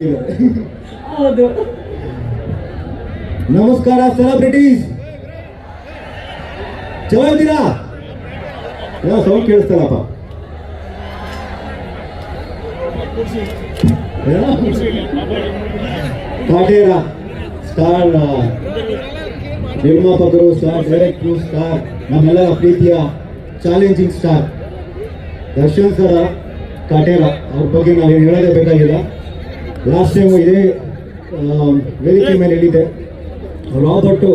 ಹೌದು. ನಮಸ್ಕಾರ ಸೆಲೆಬ್ರಿಟೀಸ್ ಏನೋ ಸೌಂಡ್ ಕೇಳಿಸ್ತಲ್ಲಪ್ಪ ಪಾಟೇರ ಸ್ಟಾರ್ ನಿರ್ಮಾಪಕರು ಸ್ಟಾರ್ ಡೈರೆಕ್ಟ್ರು ಸ್ಟಾರ್ ನಮ್ಮೆಲ್ಲರ ಪ್ರೀತಿಯ challenging star Darshan sir Kaatera ಅವ್ರ ಬಗ್ಗೆ ನಾವು ಹೇಳೋದೇ ಬೇಕಾಗಿಲ್ಲ ಲಾಸ್ಟ್ ಟೈಮ್ ಇದೇ ವೇದಿಕೆ ಮೇಲೆ ಹೇಳಿದ್ದೆ. ರಾಬರ್ಟು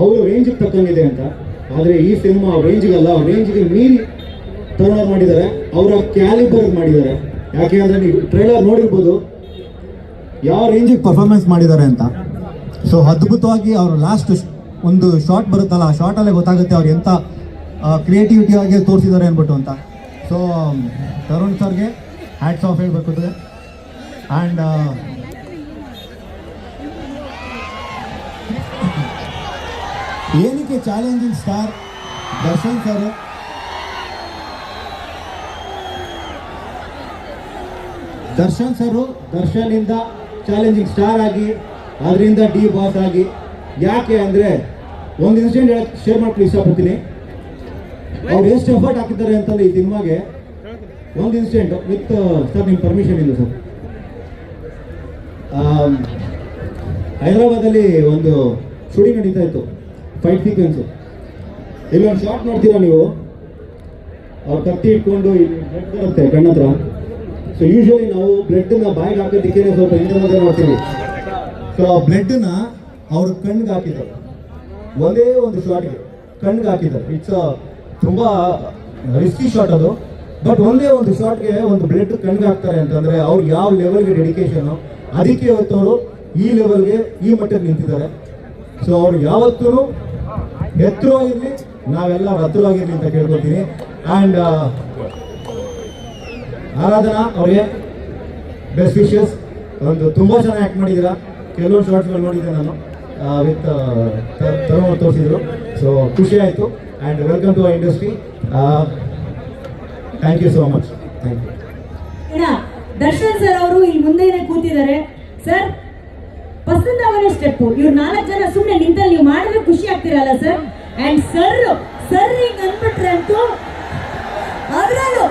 ಅವರು ರೇಂಜಿಗೆ ತಕ್ಕಂಗಿದೆ ಅಂತ. ಆದರೆ ಈ ಸಿನಿಮಾ ರೇಂಜಿಗಲ್ಲ ಅವ್ರ ರೇಂಜಿಗೆ ಮೀರಿ ಟರ್ನ್ ಮಾಡಿದ್ದಾರೆ. ಅವರ ಕ್ಯಾಲಿಬರ್ ಮಾಡಿದ್ದಾರೆ. ಯಾಕೆ ಅಂದರೆ ನೀವು ಟ್ರೈಲರ್ ನೋಡಿರ್ಬೋದು. ಯಾವ ರೇಂಜಿಗೆ ಪರ್ಫಾರ್ಮೆನ್ಸ್ ಮಾಡಿದ್ದಾರೆ ಅಂತ. ಸೊ ಅದ್ಭುತವಾಗಿ ಅವರು ಲಾಸ್ಟ್ ಒಂದು ಶಾರ್ಟ್ ಬರುತ್ತಲ್ಲ, ಆ ಶಾರ್ಟಲ್ಲೇ ಗೊತ್ತಾಗುತ್ತೆ ಅವ್ರು ಎಂಥ ಕ್ರಿಯೇಟಿವಿಟಿ ಆಗಿ ತೋರಿಸಿದ್ದಾರೆ ಅಂದ್ಬಿಟ್ಟು ಅಂತ. ಸೊ ತರುಣ್ ಸರ್ಗೆ ಹ್ಯಾಟ್ಸ್ ಆಫ್ ಹೇಳ್ಬೇಕು ಆ್ಯಂಡ್ ಏನಕ್ಕೆ challenging star Darshan sir Darshan sir ಇಂದ ಚಾಲೆಂಜಿಂಗ್ ಸ್ಟಾರ್ ಆಗಿ ಅದರಿಂದ ಡಿ ಬಾಸ್ ಆಗಿ. ಯಾಕೆ ಅಂದರೆ, ಒಂದು ಇನ್ಸಿಡೆಂಟ್ ಹೇಳಕ್ ಶೇರ್ ಮಾಡ್ಕೊಂಡು ಇಷ್ಟಪಡ್ತೀನಿ. ಅವ್ರು ಎಷ್ಟು ಎಫರ್ಟ್ ಹಾಕಿದ್ದಾರೆ ಅಂತಂದ್ರೆ ಈ ಸಿನಿಮಾಗೆ, ಒಂದು ಇನ್ಸಿಡೆಂಟ್ ವಿತ್ ಸರ್ ನಿಮ್ಮ ಪರ್ಮಿಷನ್ ಇಲ್ಲ ಸರ್ ಹೈದರಾಬಾದಲ್ಲಿ ಒಂದು ಶೂಟಿಂಗ್ ನಡೀತಾ ಇತ್ತು. ಫೈಟ್ ಸೀಕ್ವೆನ್ಸು ಇಲ್ಲೊಂದು ಶಾರ್ಟ್ ನೋಡ್ತೀರಾ ನೀವು? ಅವ್ರು ಕತ್ತಿ ಇಟ್ಕೊಂಡು ಇಲ್ಲಿ ಬ್ಲಡ್ ಬರುತ್ತೆ ಕಣ್ಣತ್ರ ಸೊ ಯೂಶಲಿ ನಾವು ಬ್ಲಡ್ನ ಬಾಯಿಗೆ ಹಾಕೋದಕ್ಕೆ ಸ್ವಲ್ಪ ಹಿಂದೆ ಮಾಡ್ತೀವಿ ಸೊ ಆ ಬ್ಲಡ್ನ ಅವ್ರ ಕಣ್ಣಿಗೆ ಹಾಕಿದ್ದಾರೆ. ಒಂದೇ ಒಂದು ಶಾರ್ಟ್ಗೆ ಕಣ್ಣಿಗೆ ಹಾಕಿದ್ದಾರೆ. ಇಟ್ಸ್ ತುಂಬ ರಿಸ್ಕಿ ಶಾಟ್ ಅದು. ಬಟ್ ಒಂದೇ ಒಂದು ಶಾರ್ಟ್ಗೆ ಒಂದು ಬ್ಲಡ್ ಕಣ್ಗೆ ಹಾಕ್ತಾರೆ ಅಂತಂದ್ರೆ ಅವ್ರು ಯಾವ ಲೆವೆಲ್ಗೆ ಡೆಡಿಕೇಶನ್ ಅದಕ್ಕೆ ಇವತ್ತು ಅವರು ಈ ಲೆವೆಲ್ಗೆ ಈ ಮಟ್ಟಕ್ಕೆ ನಿಂತಿದ್ದಾರೆ. ಸೊ ಅವ್ರು ಯಾವತ್ತೂ ಇರ್ಲಿ ನಾವೆಲ್ಲ ಹತ್ತಿರವಾಗಿರ್ಲಿ ಅಂತ ಕೇಳ್ಕೊತೀನಿ ಆ್ಯಂಡ್ ಆರಾಧನಾ ಅವ್ರಿಗೆ ಬೆಸ್ಟ್ ವಿಶಸ್ ಒಂದು ತುಂಬ ಚೆನ್ನಾಗಿ ಆ್ಯಕ್ಟ್ ಮಾಡಿದ್ದೀರಾ. ಕೆಲವು ಶಾರ್ಟ್ಸ್ಗಳು ನೋಡಿದ್ದೆ ನಾನು ವಿತ್ ತರ ತೋರಿಸಿದ್ರು. ಸೊ ಖುಷಿ ಆಯಿತು. And welcome to industry thank you so much thank Darshan sir ಅವರು ಇಲ್ಲಿ ಮುಂದೆನೆ ಕೂತಿದ್ದಾರೆ. ಸರ್ ಪಸಂದ್ ಅವರ ಸ್ಟೆಪ್ ಇವ್ರು ನಾಲ್ಕು ಜನ ಸುಮ್ಮನೆ ನಿಂತಲ್ಲಿ ನೀವು ಮಾಡಿದ್ರೆ ಖುಷಿ ಆಗ್ತಿರಲ್ಲ ಸರ್ ಅಂಡ್ ಸರ್ ಸರ್ ಹಿಂಗ್ ಅನ್ಬಿಟ್ರೆ ಅಂತೂ ಅದ್ರಲ್ಲೂ.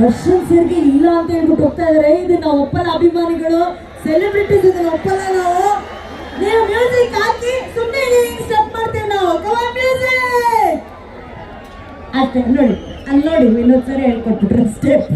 ದರ್ಶನ್ ಸರ್ಗೆ ಇಲ್ಲ ಅಂತ ಹೇಳ್ಬಿಟ್ಟು ಹೋಗ್ತಾ ಇದಾರೆ ಇದನ್ನ ಒಪ್ಪಲ್ಲ ಅಭಿಮಾನಿಗಳು. ಸೆಲೆಬ್ರಿಟೀಸ್ ಇದನ್ನ ಒಪ್ಪಲ್ಲ ನಾವು. ನೀವು ಮ್ಯೂಸಿಕ್ ಹಾಕಿ ಸುಮ್ಮನೆ ಸ್ಟೆಪ್ ಮಾಡ್ತೇವೆ ನಾವು. ಅಷ್ಟೇ, ನೋಡಿ. ಅಲ್ಲಿ ನೋಡಿ ಇನ್ನೊಂದ್ಸರಿ ಹೇಳ್ಕೊಟ್ಬಿಟ್ರೆ ಸ್ಟೆಪ್